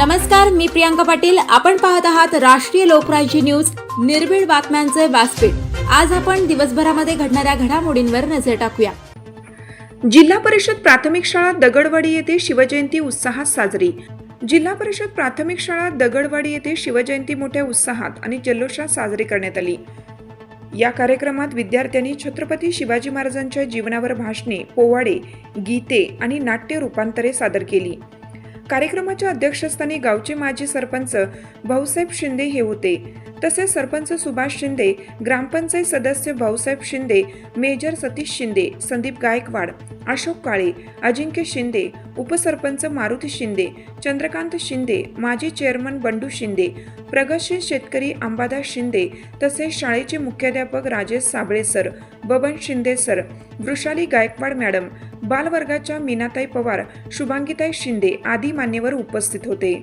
नमस्कार मी प्रियांका पाटील. आपण पाहत आहात राष्ट्रीय लोकराज्य न्यूज. निर्भीड बातम्यांचे व्यासपीठ. आज आपण दिवसभरामध्ये घडणाऱ्या घडामोडींवर नजर टाकूया. जिल्हा परिषद प्राथमिक शाळा दगडवाडी येथे शिवजयंती उत्साहात साजरी. जिल्हा परिषद प्राथमिक शाळा दगडवाडी येथे शिवजयंती मोठ्या उत्साहात आणि जल्लोषात साजरी करण्यात आली. या कार्यक्रमात विद्यार्थ्यांनी छत्रपती शिवाजी महाराजांच्या जीवनावर भाषणे पोवाडे गीते आणि नाट्य रूपांतरे सादर केली. कार्यक्रमाच्या अध्यक्षस्थानी गावचे माजी सरपंच भाऊसाहेब शिंदे हे होते. तसेच सरपंच सुभाष शिंदे ग्रामपंचायत सदस्य भाऊसाहेब शिंदे मेजर सतीश शिंदे संदीप गायकवाड अशोक काळे अजिंक्य शिंदे उपसरपंच मारुती शिंदे चंद्रकांत शिंदे माजी चेअरमन बंडू शिंदे प्रगतशील शेतकरी अंबादास शिंदे तसेच शाळेचे मुख्याध्यापक Rajesh Sable sir Baban Shinde sir Vrushali Gaikwad madam बालवर्गाच्या Meenatai Pawar Shubhangitai Shinde आदी मान्यवर उपस्थित होते.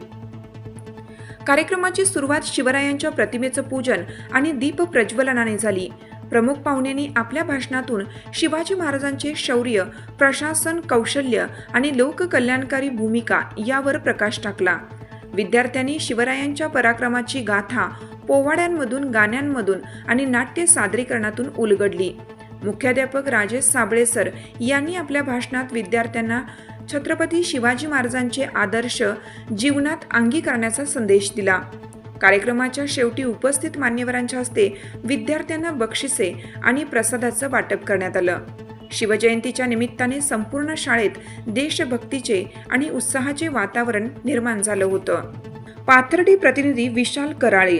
कार्यक्रमाची सुरुवात शिवरायांच्या प्रतिमेचं पूजन आणि दीप प्रज्वलनाने झाली. प्रमुख पाहुण्यांनी आपल्या भाषणातून शिवाजी महाराजांचे शौर्य प्रशासन कौशल्य आणि लोककल्याणकारी भूमिका यावर प्रकाश टाकला. विद्यार्थ्यांनी शिवरायांच्या पराक्रमाची गाथा पोवाड्यांमधून गाण्यांमधून आणि नाट्य सादरीकरणातून उलगडली. मुख्याध्यापक राजेश साबळे सर यांनी आपल्या भाषणात विद्यार्थ्यांना छत्रपती शिवाजी महाराजांचे आदर्श जीवनात अंगी करण्याचा संदेश दिला. कार्यक्रमाच्या शेवटी उपस्थित मान्यवरांच्या हस्ते विद्यार्थ्यांना बक्षिसे आणि प्रसादाचं वाटप करण्यात आलं. शिवजयंतीच्या निमित्ताने संपूर्ण शाळेत देशभक्तीचे आणि उत्साहाचे वातावरण निर्माण झालं होतं. पाथर्डी प्रतिनिधी विशाल कराळे